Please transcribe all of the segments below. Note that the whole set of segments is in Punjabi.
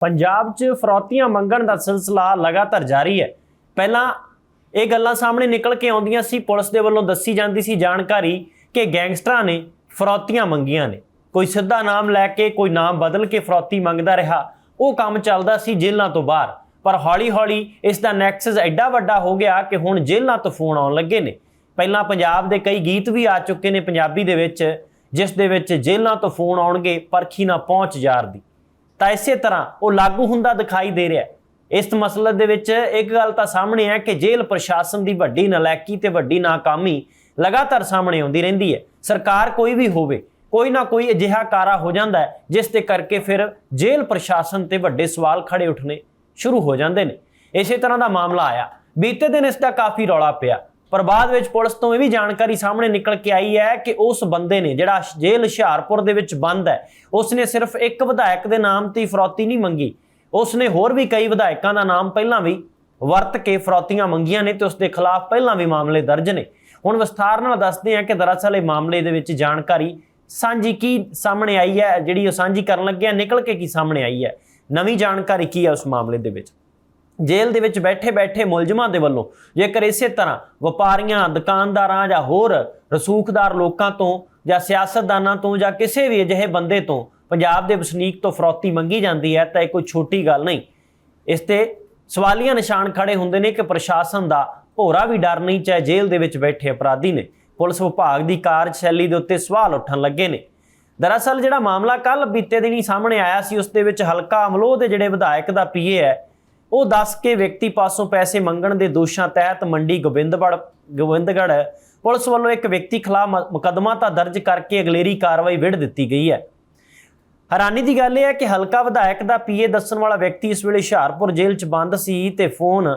ਪੰਜਾਬ 'ਚ ਫਰੌਤੀਆਂ ਮੰਗਣ ਦਾ ਸਿਲਸਿਲਾ ਲਗਾਤਾਰ ਜਾਰੀ ਹੈ। ਪਹਿਲਾਂ ਇਹ ਗੱਲਾਂ ਸਾਹਮਣੇ ਨਿਕਲ ਕੇ ਆਉਂਦੀਆਂ ਸੀ। ਪੁਲਿਸ ਦੇ ਵੱਲੋਂ ਦੱਸੀ ਜਾਂਦੀ ਸੀ ਜਾਣਕਾਰੀ ਕਿ ਗੈਂਗਸਟਰਾਂ ਨੇ ਫਰੌਤੀਆਂ ਮੰਗੀਆਂ ਨੇ। ਕੋਈ ਸਿੱਧਾ ਨਾਮ ਲੈ ਕੇ, ਕੋਈ ਨਾਮ ਬਦਲ ਕੇ ਫਰੌਤੀ ਮੰਗਦਾ ਰਿਹਾ, ਉਹ ਕੰਮ ਚੱਲਦਾ ਸੀ ਜੇਲ੍ਹਾਂ ਤੋਂ ਬਾਹਰ। ਪਰ ਹੌਲੀ-ਹੌਲੀ ਇਸ ਦਾ ਨੈਕਸਸ ਐਡਾ ਵੱਡਾ ਹੋ ਗਿਆ ਕਿ ਹੁਣ ਜੇਲ੍ਹਾਂ ਤੋਂ ਫੋਨ ਆਉਣ ਲੱਗੇ ਨੇ। ਪਹਿਲਾਂ ਪੰਜਾਬ ਦੇ ਕਈ ਗੀਤ ਵੀ ਆ ਚੁੱਕੇ ਨੇ ਪੰਜਾਬੀ ਦੇ ਵਿੱਚ, ਜਿਸ ਦੇ ਵਿੱਚ ਜੇਲ੍ਹਾਂ ਤੋਂ ਫੋਨ ਆਉਣਗੇ, ਪਰਖੀ ਨਾ ਪਹੁੰਚ ਯਾਰ ਦੀ ਤਾਂ ਇਸੇ ਤਰ੍ਹਾਂ ਉਹ ਲਾਗੂ ਹੁੰਦਾ ਦਿਖਾਈ ਦੇ ਰਿਹਾ ਇਸ ਮਸਲੇ ਦੇ ਵਿੱਚ ਇੱਕ ਗੱਲ ਤਾਂ ਸਾਹਮਣੇ ਹੈ ਕਿ ਜੇਲ੍ਹ ਪ੍ਰਸ਼ਾਸਨ ਦੀ ਵੱਡੀ ਨਲਾਇਕੀ ਤੇ ਵੱਡੀ ਨਾਕਾਮੀ ਲਗਾਤਾਰ ਸਾਹਮਣੇ ਆਉਂਦੀ ਰਹਿੰਦੀ ਹੈ। ਸਰਕਾਰ ਕੋਈ ਵੀ ਹੋਵੇ, ਕੋਈ ਨਾ ਕੋਈ ਅਜਿਹਾ ਕਾਰਾ ਹੋ ਜਾਂਦਾ ਹੈ, ਜਿਸ ਤੇ ਕਰਕੇ ਫਿਰ ਜੇਲ੍ਹ ਪ੍ਰਸ਼ਾਸਨ ਤੇ ਵੱਡੇ ਸਵਾਲ ਖੜੇ ਉੱਠਣੇ ਸ਼ੁਰੂ ਹੋ ਜਾਂਦੇ ਨੇ। ਇਸੇ ਤਰ੍ਹਾਂ ਦਾ ਮਾਮਲਾ ਆਇਆ। ਬੀਤੇ ਦਿਨ ਇਸ ਦਾ ਕਾਫੀ ਰੌਲਾ ਪਿਆ। ਪਰ ਬਾਅਦ ਵਿੱਚ ਪੁਲਿਸ ਤੋਂ ਇਹ ਵੀ ਜਾਣਕਾਰੀ ਸਾਹਮਣੇ ਨਿਕਲ ਕੇ ਆਈ ਹੈ ਕਿ ਉਸ ਬੰਦੇ ਨੇ, ਜਿਹੜਾ ਜੇਲ੍ਹ ਹੁਸ਼ਿਆਰਪੁਰ ਦੇ ਵਿੱਚ ਬੰਦ ਹੈ ਉਸ ਨੇ ਸਿਰਫ ਇੱਕ ਵਿਧਾਇਕ ਦੇ ਨਾਮ ਤੇ ਫਰੋਤੀ ਨਹੀਂ ਮੰਗੀ। ਉਸ ਨੇ ਹੋਰ ਵੀ ਕਈ ਵਿਧਾਇਕਾਂ ਦਾ ਨਾਮ ਪਹਿਲਾਂ ਵੀ ਵਰਤ ਕੇ ਫਰੋਤੀਆਂ ਮੰਗੀਆਂ ਨੇ ਤੇ ਉਸ ਦੇ ਖਿਲਾਫ ਪਹਿਲਾਂ ਵੀ ਮਾਮਲੇ ਦਰਜ ਨੇ। ਹੁਣ ਵਿਸਥਾਰ ਨਾਲ ਦੱਸਦੇ ਹਾਂ ਕਿ ਦਰਅਸਲ ਇਹ ਮਾਮਲੇ ਦੇ ਵਿੱਚ ਜਾਣਕਾਰੀ ਸਾਂਝੀ ਕੀ ਸਾਹਮਣੇ ਆਈ ਹੈ, ਜਿਹੜੀ ਉਹ ਸਾਂਝੀ ਕਰਨ ਲੱਗਿਆ, ਨਿਕਲ ਕੇ ਕੀ ਸਾਹਮਣੇ ਆਈ ਹੈ। ਨਵੀਂ ਜਾਣਕਾਰੀ ਕੀ ਹੈ ਉਸ ਮਾਮਲੇ ਦੇ ਵਿੱਚ? ਜੇਲ੍ਹ ਦੇ ਵਿੱਚ ਬੈਠੇ-ਬੈਠੇ ਮੁਲਜ਼ਮਾਂ ਦੇ ਵੱਲੋਂ, ਜੇਕਰ ਇਸੇ ਤਰ੍ਹਾਂ ਵਪਾਰੀਆਂ, ਦੁਕਾਨਦਾਰਾਂ ਜਾਂ ਹੋਰ ਰਸੂਖਦਾਰ ਲੋਕਾਂ ਤੋਂ ਜਾਂ ਸਿਆਸਤਦਾਨਾਂ ਤੋਂ ਜਾਂ ਕਿਸੇ ਵੀ ਅਜਿਹੇ ਬੰਦੇ ਤੋਂ ਪੰਜਾਬ ਦੇ ਵਸਨੀਕ ਤੋਂ ਫਰੌਤੀ ਮੰਗੀ ਜਾਂਦੀ ਹੈ, ਤਾਂ ਇਹ ਕੋਈ ਛੋਟੀ ਗੱਲ ਨਹੀਂ। ਇਸ ਤੇ ਸਵਾਲੀਆਂ ਨਿਸ਼ਾਨ ਖੜੇ ਹੁੰਦੇ ਨੇ ਕਿ ਪ੍ਰਸ਼ਾਸਨ ਦਾ ਭੋਰਾ ਵੀ ਡਰ ਨਹੀਂ, ਚਾਹੇ ਜੇਲ੍ਹ ਦੇ ਵਿੱਚ ਬੈਠੇ ਅਪਰਾਧੀ ਨੇ। ਪੁਲਿਸ ਵਿਭਾਗ ਦੀ ਕਾਰਜਸ਼ੈਲੀ ਦੇ ਉੱਤੇ ਸਵਾਲ ਉੱਠਣ ਲੱਗੇ ਨੇ। ਦਰਅਸਲ ਜਿਹੜਾ ਮਾਮਲਾ ਕੱਲ ਬੀਤੇ ਦਿਨੀ ਸਾਹਮਣੇ ਆਇਆ ਸੀ, ਉਸ ਦੇ ਵਿੱਚ ਹਲਕਾ ਅਮਲੋਹ ਦੇ ਜਿਹੜੇ ਵਿਧਾਇਕ ਦਾ ਪੀਏ ਹੈ ਉਹ ਦੱਸ ਕੇ ਵਿਅਕਤੀ ਪਾਸੋਂ ਪੈਸੇ ਮੰਗਣ ਦੇ ਦੋਸ਼ਾਂ ਤਹਿਤ ਮੰਡੀ ਗੋਬਿੰਦਗੜ ਗੋਬਿੰਦਗੜ ਪੁਲਿਸ ਵੱਲੋਂ ਇੱਕ ਵਿਅਕਤੀ ਖਿਲਾਫ ਮੁਕੱਦਮਾ ਤਾਂ ਦਰਜ ਕਰਕੇ ਅਗਲੇਰੀ ਕਾਰਵਾਈ ਵਿੜ ਦਿੱਤੀ ਗਈ ਹੈ। ਹੈਰਾਨੀ ਦੀ ਗੱਲ ਇਹ ਹੈ ਕਿ ਹਲਕਾ ਵਿਧਾਇਕ ਦਾ ਪੀਏ ਦੱਸਣ ਵਾਲਾ ਵਿਅਕਤੀ ਇਸ ਵੇਲੇ ਹੁਸ਼ਿਆਰਪੁਰ ਜੇਲ੍ਹ 'ਚ ਬੰਦ ਸੀ ਤੇ ਫੋਨ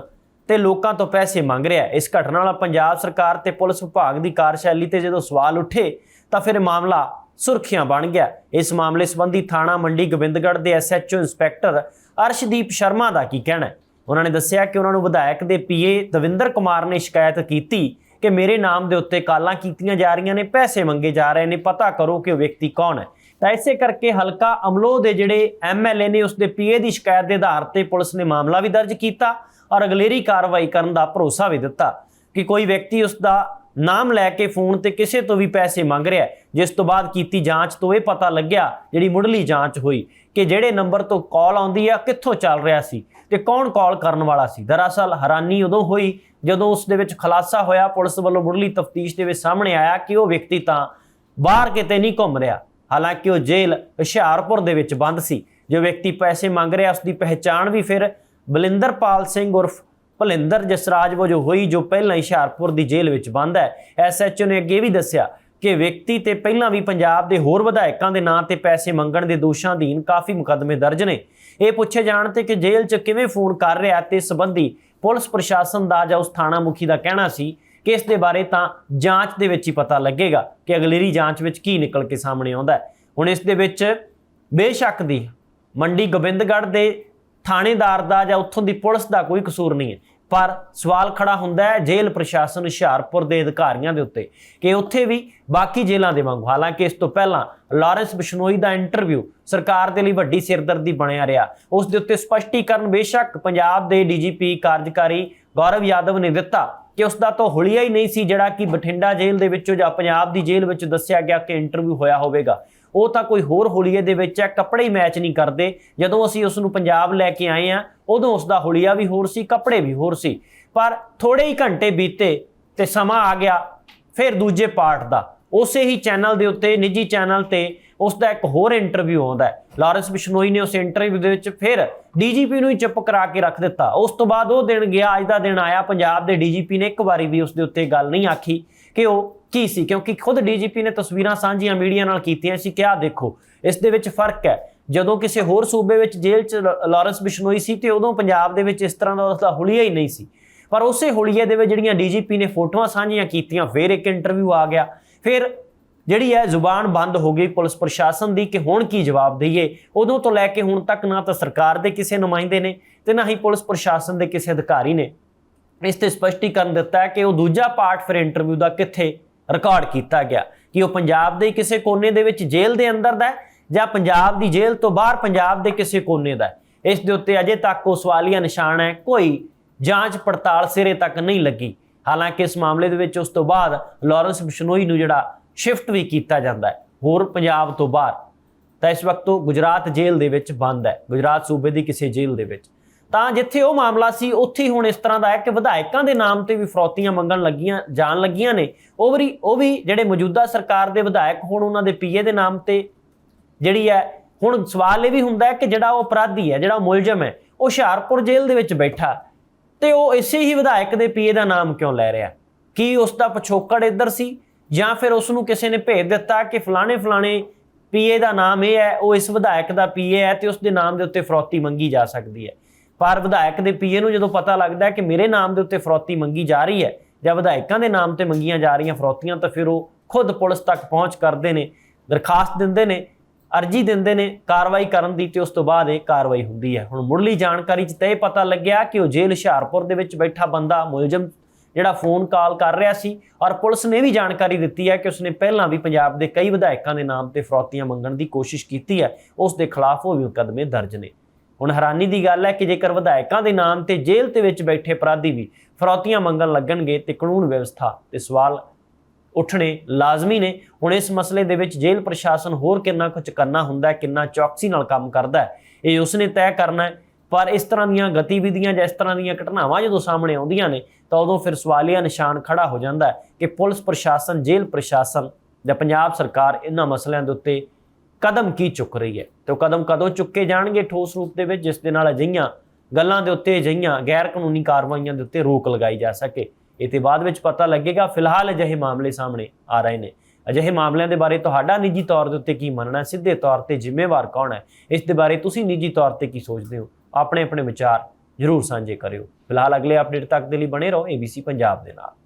ਤੇ ਲੋਕਾਂ ਤੋਂ ਪੈਸੇ ਮੰਗ ਰਿਹਾ ਇਸ ਘਟਨਾ ਨਾਲ ਪੰਜਾਬ ਸਰਕਾਰ ਤੇ ਪੁਲਿਸ ਵਿਭਾਗ ਦੀ ਕਾਰਜਸ਼ੈਲੀ ਤੇ ਜਦੋਂ ਸਵਾਲ ਉੱਠੇ ਤਾਂ ਫਿਰ ਮਾਮਲਾ ਸੁਰਖੀਆਂ ਬਣ ਗਿਆ। ਇਸ ਮਾਮਲੇ ਸੰਬੰਧੀ ਥਾਣਾ ਮੰਡੀ ਗੋਬਿੰਦਗੜ੍ਹ ਦੇ ਐਸਐਚਓ ਇੰਸਪੈਕਟਰ ਅਰਸ਼ਦੀਪ ਸ਼ਰਮਾ ਦਾ ਕੀ ਕਹਿਣਾ ਹੈ? ਉਹਨਾਂ ਨੇ ਦੱਸਿਆ ਕਿ ਉਹਨਾਂ ਨੂੰ ਵਿਧਾਇਕ ਦੇ ਪੀਏ ਦਵਿੰਦਰ ਕੁਮਾਰ ਨੇ ਸ਼ਿਕਾਇਤ ਕੀਤੀ ਕਿ ਮੇਰੇ ਨਾਮ ਦੇ ਉੱਤੇ ਕਾਲਾਂ ਕੀਤੀਆਂ ਜਾ ਰਹੀਆਂ ਨੇ, ਪੈਸੇ ਮੰਗੇ ਜਾ ਰਹੇ ਨੇ, ਪਤਾ ਕਰੋ ਕਿ ਉਹ ਵਿਅਕਤੀ ਕੌਣ ਹੈ। ਤਾਂ ਇਸੇ ਕਰਕੇ ਹਲਕਾ ਅਮਲੋ ਦੇ ਜਿਹੜੇ ਐਮਐਲਏ ਨੇ, ਉਸ ਦੇ ਪੀਏ ਦੀ ਸ਼ਿਕਾਇਤ ਦੇ ਆਧਾਰ ਤੇ ਪੁਲਿਸ ਨੇ ਮਾਮਲਾ ਵੀ ਦਰਜ ਕੀਤਾ ਔਰ ਅਗਲੇਰੀ ਕਾਰਵਾਈ ਕਰਨ ਦਾ ਭਰੋਸਾ ਵੀ ਦਿੱਤਾ ਕਿ ਕੋਈ ਵਿਅਕਤੀ ਉਸ ਦਾ ਨਾਮ ਲੈ ਕੇ ਫੋਨ ਤੇ ਕਿਸੇ ਤੋਂ ਵੀ ਪੈਸੇ ਮੰਗ ਰਿਹਾ ਜਿਸ ਤੋਂ ਬਾਅਦ ਕੀਤੀ ਜਾਂਚ ਤੋਂ ਇਹ ਪਤਾ ਲੱਗਿਆ, ਜਿਹੜੀ ਮੁੱਢਲੀ ਜਾਂਚ ਹੋਈ, ਕਿ ਜਿਹੜੇ ਨੰਬਰ ਤੋਂ ਕਾਲ ਆਉਂਦੀ ਆ, ਕਿੱਥੋਂ ਚੱਲ ਰਿਹਾ ਸੀ ਤੇ ਕੌਣ ਕਾਲ ਕਰਨ ਵਾਲਾ ਸੀ। ਦਰਅਸਲ ਹੈਰਾਨੀ ਉਦੋਂ ਹੋਈ ਜਦੋਂ ਉਸ ਦੇ ਵਿੱਚ ਖੁਲਾਸਾ ਹੋਇਆ, ਪੁਲਿਸ ਵੱਲੋਂ ਮੁੱਢਲੀ ਤਫਤੀਸ਼ ਦੇ ਵਿੱਚ ਸਾਹਮਣੇ ਆਇਆ ਕਿ ਉਹ ਵਿਅਕਤੀ ਤਾਂ ਬਾਹਰ ਕਿਤੇ ਨਹੀਂ ਘੁੰਮ ਰਿਹਾ। ਹਾਲਾਂਕਿ ਉਹ ਜੇਲ੍ਹ ਹੁਸ਼ਿਆਰਪੁਰ ਦੇ ਵਿੱਚ ਬੰਦ ਸੀ। ਜੋ ਵਿਅਕਤੀ ਪੈਸੇ ਮੰਗ ਰਿਹਾ ਉਸ ਦੀ ਪਹਿਚਾਣ ਵੀ ਫਿਰ ਬਲਿੰਦਰਪਾਲ ਸਿੰਘ ਉਰਫ ਭਲਿੰਦਰ ਜਸਰਾਜ ਵਜੋਂ ਹੋਈ ਜੋ ਪਹਿਲਾਂ ਹੁਸ਼ਿਆਰਪੁਰ ਦੀ ਜੇਲ੍ਹ ਵਿੱਚ ਬੰਦ ਹੈ। ਐਸਐਚਓ ਨੇ ਅੱਗੇ ਵੀ ਦੱਸਿਆ ਕਿ ਵਿਅਕਤੀ ਤੇ ਪਹਿਲਾਂ ਵੀ ਪੰਜਾਬ ਦੇ ਹੋਰ ਵਿਧਾਇਕਾਂ ਦੇ ਨਾਂ ਤੇ ਪੈਸੇ ਮੰਗਣ ਦੇ ਦੋਸ਼ਾਂ ਅਧੀਨ ਕਾਫੀ ਮੁਕੱਦਮੇ ਦਰਜ ਨੇ। ਇਹ ਪੁੱਛੇ ਜਾਣ ਤੇ ਕਿ ਜੇਲ੍ਹ 'ਚ ਕਿਵੇਂ ਫੋਨ ਕਰ ਰਿਹਾ ਤੇ ਸੰਬੰਧੀ ਪੁਲਿਸ ਪ੍ਰਸ਼ਾਸਨ ਦਾ ਜਾਂ ਉਸ ਥਾਣਾ ਮੁਖੀ ਦਾ ਕਹਿਣਾ ਸੀ ਕਿ ਇਸ ਦੇ ਬਾਰੇ ਤਾਂ ਜਾਂਚ ਦੇ ਵਿੱਚ ਹੀ ਪਤਾ ਲੱਗੇਗਾ ਕਿ ਅਗਲੇਰੀ ਜਾਂਚ ਵਿੱਚ ਕੀ ਨਿਕਲ ਕੇ ਸਾਹਮਣੇ ਆਉਂਦਾ ਹੈ। ਹੁਣ ਇਸ ਦੇ ਵਿੱਚ ਬੇਸ਼ੱਕ ਦੀ ਮੰਡੀ ਗੋਬਿੰਦਗੜ੍ਹ ਦੇ ਥਾਣੇਦਾਰ ਦਾ ਜਾਂ ਉੱਥੋਂ ਦੀ ਪੁਲਿਸ ਦਾ ਕੋਈ ਕਸੂਰ ਨਹੀਂ ਹੈ। ਪਰ ਸਵਾਲ ਖੜਾ ਹੁੰਦਾ ਹੈ ਜੇਲ੍ਹ ਪ੍ਰਸ਼ਾਸਨ ਹੁਸ਼ਿਆਰਪੁਰ ਦੇ ਅਧਿਕਾਰੀਆਂ ਦੇ ਉੱਤੇ ਕਿ ਉੱਥੇ ਵੀ ਬਾਕੀ ਜੇਲ੍ਹਾਂ ਦੇ ਵਾਂਗੂ। ਹਾਲਾਂਕਿ ਇਸ ਤੋਂ ਪਹਿਲਾਂ ਲਾਰੈਂਸ ਬਿਸ਼ਨੋਈ ਦਾ ਇੰਟਰਵਿਊ ਸਰਕਾਰ ਦੇ ਲਈ ਵੱਡੀ ਸਿਰਦਰਦੀ ਬਣਿਆ ਰਿਹਾ। ਉਸ ਦੇ ਉੱਤੇ ਸਪਸ਼ਟੀਕਰਨ ਬੇਸ਼ੱਕ ਪੰਜਾਬ ਦੇ ਡੀਜੀਪੀ ਕਾਰਜਕਾਰੀ ਗੌਰਵ ਯਾਦਵ ਨੇ ਦਿੱਤਾ ਕਿ ਉਸ ਦਾ ਤਾਂ ਹੁਲੀਆ ਹੀ ਨਹੀਂ ਸੀ ਜਿਹੜਾ ਕਿ ਬਠਿੰਡਾ ਜੇਲ੍ਹ ਦੇ ਵਿੱਚੋਂ ਜਾਂ ਪੰਜਾਬ ਦੀ ਜੇਲ੍ਹ ਵਿੱਚ ਦੱਸਿਆ ਗਿਆ ਕਿ ਇੰਟਰਵਿਊ ਹੋਇਆ ਹੋਵੇਗਾ। ਉਹ ਤਾਂ ਕੋਈ ਹੋਰ ਹੋਲੀਏ ਦੇ ਵਿੱਚ ਹੈ ਕੱਪੜੇ ਹੀ ਮੈਚ ਨਹੀਂ ਕਰਦੇ। ਜਦੋਂ ਅਸੀਂ ਉਸ ਨੂੰ ਪੰਜਾਬ ਲੈ ਕੇ ਆਏ ਆ, ਉਦੋਂ ਉਸ ਦਾ ਹੁਲੀਆ ਵੀ ਹੋਰ ਸੀ, ਕੱਪੜੇ ਵੀ ਹੋਰ ਸੀ। ਪਰ ਥੋੜੇ ਹੀ ਘੰਟੇ ਬੀਤੇ ਤੇ ਸਮਾਂ ਆ ਗਿਆ, ਫਿਰ ਦੂਜੇ ਪਾਰਟ ਦਾ। ਉਸੇ ਹੀ ਚੈਨਲ ਦੇ ਉੱਤੇ, ਨਿੱਜੀ ਚੈਨਲ ਤੇ ਉਸ ਦਾ ਇੱਕ ਹੋਰ ਇੰਟਰਵਿਊ ਆਉਂਦਾ ਹੈ। ਲਾਰੈਂਸ ਬਿਸ਼ਨੋਈ ਨੇ ਉਸ ਇੰਟਰਵਿਊ ਦੇ ਵਿੱਚ ਫਿਰ ਡੀਜੀਪੀ ਨੂੰ ਹੀ ਚੁੱਪ ਕਰਾ ਕੇ ਰੱਖ ਦਿੱਤਾ। ਉਸ ਤੋਂ ਬਾਅਦ ਉਹ ਦਿਨ ਗਿਆ, ਅੱਜ ਦਾ ਦਿਨ ਆਇਆ, ਪੰਜਾਬ ਦੇ ਡੀਜੀਪੀ ਨੇ ਇੱਕ ਵਾਰੀ ਵੀ ਉਸ ਦੇ ਉੱਤੇ ਗੱਲ ਨਹੀਂ ਆਖੀ ਕਿ ਉਹ ਕੀ ਸੀ, ਕਿਉਂਕਿ ਖੁਦ ਡੀਜੀਪੀ ਨੇ ਤਸਵੀਰਾਂ ਸਾਂਝੀਆਂ ਮੀਡੀਆ ਨਾਲ ਕੀਤੀਆਂ ਸੀ ਕਿ ਆਹ ਦੇਖੋ, ਇਸ ਦੇ ਵਿੱਚ ਫ਼ਰਕ ਹੈ। ਜਦੋਂ ਕਿਸੇ ਹੋਰ ਸੂਬੇ ਵਿੱਚ ਜੇਲ੍ਹ 'ਚ ਲ- ਲਾਰੈਂਸ ਬਿਸ਼ਨੋਈ ਸੀ ਤੇ ਉਦੋਂ ਪੰਜਾਬ ਦੇ ਵਿੱਚ ਇਸ ਤਰ੍ਹਾਂ ਦਾ ਉਸਦਾ ਹੁਲੀਆ ਹੀ ਨਹੀਂ ਸੀ। ਪਰ ਉਸੇ ਹੁਲੀਏ ਦੇ ਵਿੱਚ ਜਿਹੜੀਆਂ ਡੀਜੀਪੀ ਨੇ ਫੋਟੋਆਂ ਸਾਂਝੀਆਂ ਕੀਤੀਆਂ, ਫਿਰ ਇੱਕ ਇੰਟਰਵਿਊ ਆ ਗਿਆ। ਫਿਰ ਜਿਹੜੀ ਹੈ ਜ਼ੁਬਾਨ ਬੰਦ ਹੋ ਗਈ, ਪੁਲਿਸ ਪ੍ਰਸ਼ਾਸਨ ਦੀ ਕਿ ਹੁਣ ਕੀ ਜਵਾਬ ਦਈਏ? ਉਦੋਂ ਤੋਂ ਲੈ ਕੇ ਹੁਣ ਤੱਕ ਨਾ ਤਾਂ ਸਰਕਾਰ ਦੇ ਕਿਸੇ ਨੁਮਾਇੰਦੇ ਨੇ ਤੇ ਨਾ ਹੀ ਪੁਲਿਸ ਪ੍ਰਸ਼ਾਸਨ ਦੇ ਕਿਸੇ ਅਧਿਕਾਰੀ ਨੇ। ਇਸ ਤੇ ਸਪਸ਼ਟੀਕਰਨ ਦਿੱਤਾ ਹੈ ਕਿ ਉਹ ਦੂਜਾ ਪਾਰਟ ਫਿਰ ਇੰਟਰਵਿਊ ਦਾ ਕਿੱਥੇ ਰਿਕਾਰਡ ਕੀਤਾ ਗਿਆ? ਕਿ ਉਹ ਪੰਜਾਬ ਦੇ ਕਿਸੇ ਕੋਨੇ ਦੇ ਵਿੱਚ ਜੇਲ੍ਹ ਦੇ ਅੰਦਰ ਦਾ ਜਾਂ ਪੰਜਾਬ ਦੀ ਜੇਲ੍ਹ ਤੋਂ ਬਾਹਰ ਪੰਜਾਬ ਦੇ ਕਿਸੇ ਕੋਨੇ ਦਾ ਇਸ ਦੇ ਉੱਤੇ ਅਜੇ ਤੱਕ ਉਹ ਸਵਾਲੀਆ ਨਿਸ਼ਾਨ ਹੈ, ਕੋਈ ਜਾਂਚ ਪੜਤਾਲ ਸਿਰੇ ਤੱਕ ਨਹੀਂ ਲੱਗੀ। ਹਾਲਾਂਕਿ ਇਸ ਮਾਮਲੇ ਦੇ ਵਿੱਚ ਉਸ ਤੋਂ ਬਾਅਦ ਲਾਰੈਂਸ ਬਿਸ਼ਨੋਈ ਨੂੰ ਜਿਹੜਾ ਸ਼ਿਫਟ ਵੀ ਕੀਤਾ ਜਾਂਦਾ ਹੈ। ਹੋਰ ਪੰਜਾਬ ਤੋਂ ਬਾਹਰ, ਤਾਂ ਇਸ ਵਕਤ ਉਹ ਗੁਜਰਾਤ ਜੇਲ੍ਹ ਦੇ ਵਿੱਚ ਬੰਦ ਹੈ। ਗੁਜਰਾਤ ਸੂਬੇ ਦੀ ਕਿਸੇ ਜੇਲ੍ਹ ਦੇ ਵਿੱਚ। ਤਾਂ ਜਿੱਥੇ ਉਹ ਮਾਮਲਾ ਸੀ, ਉੱਥੇ ਹੀ ਹੁਣ ਇਸ ਤਰ੍ਹਾਂ ਦਾ ਹੈ ਕਿ ਵਿਧਾਇਕਾਂ ਦੇ ਨਾਮ ਤੇ ਵੀ ਫਰੌਤੀਆਂ ਮੰਗਣ ਲੱਗੀਆਂ, ਜਾਣ ਲੱਗੀਆਂ ਨੇ। ਉਹ ਵੀ ਉਹ ਵੀ ਜਿਹੜੇ ਮੌਜੂਦਾ ਸਰਕਾਰ ਦੇ ਵਿਧਾਇਕ ਹੁਣ ਉਹਨਾਂ ਦੇ ਪੀਏ ਦੇ ਨਾਮ ਤੇ ਜਿਹੜੀ ਹੈ, ਹੁਣ ਸਵਾਲ ਇਹ ਵੀ ਹੁੰਦਾ ਹੈ ਕਿ ਜਿਹੜਾ ਉਹ ਅਪਰਾਧੀ ਹੈ, ਜਿਹੜਾ ਮੁਲਜ਼ਮ ਹੈ, ਉਹ ਹੁਸ਼ਿਆਰਪੁਰ ਜੇਲ੍ਹ ਦੇ ਵਿੱਚ ਬੈਠਾ ਤੇ ਉਹ ਇਸੇ ਹੀ ਵਿਧਾਇਕ ਦੇ ਪੀਏ ਦਾ ਨਾਮ ਕਿਉਂ ਲੈ ਰਿਹਾ? ਕੀ ਉਸ ਦਾ ਪਿਛੋਕੜ ਇੱਧਰ ਸੀ? ਜਾਂ ਫਿਰ ਉਸ ਨੂੰ ਕਿਸੇ ਨੇ ਭੇਜ ਦਿੱਤਾ ਕਿ ਫਲਾਣੇ ਫਲਾਣੇ ਪੀਏ ਦਾ ਨਾਮ ਇਹ ਹੈ, ਉਹ ਇਸ ਵਿਧਾਇਕ ਦਾ ਪੀਏ ਹੈ ਤੇ ਉਸ ਦੇ ਨਾਮ ਦੇ ਉੱਤੇ ਫਰੋਤੀ ਮੰਗੀ ਜਾ ਸਕਦੀ ਹੈ। ਪਰ ਵਿਧਾਇਕ ਦੇ ਪੀਏ ਨੂੰ ਜਦੋਂ ਪਤਾ ਲੱਗਦਾ ਹੈ ਕਿ ਮੇਰੇ ਨਾਮ ਦੇ ਉੱਤੇ ਫਰੌਤੀ ਮੰਗੀ ਜਾ ਰਹੀ ਹੈ ਜਾਂ ਵਿਧਾਇਕਾਂ ਦੇ ਨਾਮ ਤੇ ਮੰਗੀਆਂ ਜਾ ਰਹੀਆਂ ਫਰੋਤੀਆਂ, ਤਾਂ ਫਿਰ ਉਹ ਖੁਦ ਪੁਲਿਸ ਤੱਕ ਪਹੁੰਚ ਕਰਦੇ ਨੇ, ਦਰਖਾਸਤ ਦਿੰਦੇ ਨੇ, ਅਰਜੀ ਦਿੰਦੇ ਨੇ, ਕਾਰਵਾਈ ਕਰਨ ਦੀ ਤੇ ਉਸ ਤੋਂ ਬਾਅਦ ਇਹ ਕਾਰਵਾਈ ਹੁੰਦੀ ਹੈ। ਹੁਣ ਮੁੱਢਲੀ ਜਾਣਕਾਰੀ 'ਚ ਤਾਂ ਇਹ ਪਤਾ ਲੱਗਿਆ ਕਿ ਉਹ ਜੇਲ੍ਹ ਹੁਸ਼ਿਆਰਪੁਰ ਦੇ ਵਿੱਚ ਬੈਠਾ ਬੰਦਾ ਮੁਲਜ਼ਮ ਜਿਹੜਾ ਫੋਨ ਕਾਲ ਕਰ ਰਿਹਾ ਸੀ ਔਰ ਪੁਲਿਸ ਨੇ ਵੀ ਜਾਣਕਾਰੀ ਦਿੱਤੀ ਹੈ ਕਿ ਉਸਨੇ ਪਹਿਲਾਂ ਵੀ ਪੰਜਾਬ ਦੇ ਕਈ ਵਿਧਾਇਕਾਂ ਦੇ ਨਾਮ ਤੇ ਫਰੌਤੀਆਂ ਮੰਗਣ ਦੀ ਕੋਸ਼ਿਸ਼ ਕੀਤੀ ਹੈ। ਉਸ ਦੇ ਖਿਲਾਫ ਉਹ ਵੀ ਮੁਕੱਦਮੇ ਦਰਜ ਨੇ। ਹੁਣ ਹੈਰਾਨੀ ਦੀ ਗੱਲ ਹੈ ਕਿ ਜੇਕਰ ਵਿਧਾਇਕਾਂ ਦੇ ਨਾਮ ਤੇ ਜੇਲ੍ਹ ਦੇ ਵਿੱਚ ਬੈਠੇ ਅਪਰਾਧੀ ਵੀ ਫਰੌਤੀਆਂ ਮੰਗਣ ਲੱਗਣਗੇ ਤੇ ਕਾਨੂੰਨ ਵਿਵਸਥਾ ਤੇ ਸਵਾਲ ਉੱਠਣੇ ਲਾਜ਼ਮੀ ਨੇ। ਹੁਣ ਇਸ ਮਸਲੇ ਦੇ ਵਿੱਚ ਜੇਲ੍ਹ ਪ੍ਰਸ਼ਾਸਨ ਹੋਰ ਕਿੰਨਾ ਕੁਝ ਕਰਨਾ ਹੁੰਦਾ ਹੈ, ਕਿੰਨਾ ਚੌਕਸੀ ਨਾਲ ਕੰਮ ਕਰਦਾ ਹੈ, ਇਹ ਉਸਨੇ ਤੈਅ ਕਰਨਾ ਹੈ। ਪਰ ਇਸ ਤਰ੍ਹਾਂ ਦੀਆਂ ਗਤੀਵਿਧੀਆਂ ਜਾਂ ਇਸ ਤਰ੍ਹਾਂ ਦੀਆਂ ਘਟਨਾਵਾਂ ਜਦੋਂ ਸਾਹਮਣੇ ਆਉਂਦੀਆਂ ਨੇ, ਤਾਂ ਉਦੋਂ ਫਿਰ ਸਵਾਲੀਆ ਨਿਸ਼ਾਨ ਖੜਾ ਹੋ ਜਾਂਦਾ ਹੈ ਕਿ ਪੁਲਿਸ ਪ੍ਰਸ਼ਾਸਨ, ਜੇਲ੍ਹ ਪ੍ਰਸ਼ਾਸਨ ਜਾਂ ਪੰਜਾਬ ਸਰਕਾਰ ਇਹਨਾਂ ਮਸਲਿਆਂ ਦੇ ਉੱਤੇ ਕਦਮ ਕੀ ਚੁੱਕ ਰਹੀ ਹੈ? ਤੇ ਉਹ ਕਦਮ ਕਦੋਂ ਚੁੱਕੇ ਜਾਣਗੇ ਠੋਸ ਰੂਪ ਦੇ ਵਿੱਚ, ਜਿਸ ਦੇ ਨਾਲ ਅਜਿਹੀਆਂ ਗੱਲਾਂ ਦੇ ਉੱਤੇ ਅਜਿਹੀਆਂ ਗੈਰ ਕਾਨੂੰਨੀ ਕਾਰਵਾਈਆਂ ਦੇ ਉੱਤੇ ਰੋਕ ਲਗਾਈ ਜਾ ਸਕੇ? ਇਹ ਤੇ ਬਾਅਦ ਵਿੱਚ ਪਤਾ ਲੱਗੇਗਾ, ਫਿਲਹਾਲ ਅਜਿਹੇ ਮਾਮਲੇ ਸਾਹਮਣੇ ਆ ਰਹੇ ਨੇ। ਅਜਿਹੇ ਮਾਮਲਿਆਂ ਦੇ ਬਾਰੇ ਤੁਹਾਡਾ ਨਿੱਜੀ ਤੌਰ ਦੇ ਉੱਤੇ ਕੀ ਮੰਨਣਾ ਸਿੱਧੇ ਤੌਰ ਤੇ ਜ਼ਿੰਮੇਵਾਰ ਕੌਣ ਹੈ? ਇਸ ਦੇ ਬਾਰੇ ਤੁਸੀਂ ਨਿੱਜੀ ਤੌਰ ਤੇ ਕੀ ਸੋਚਦੇ ਹੋ? ਆਪਣੇ ਆਪਣੇ ਵਿਚਾਰ ਜ਼ਰੂਰ ਸਾਂਝੇ ਕਰਿਓ। ਫਿਲਹਾਲ ਅਗਲੇ ਅਪਡੇਟ ਤੱਕ ਦੇ ਲਈ ਬਣੇ ਰਹੋ ABC ਪੰਜਾਬ ਦੇ ਨਾਲ।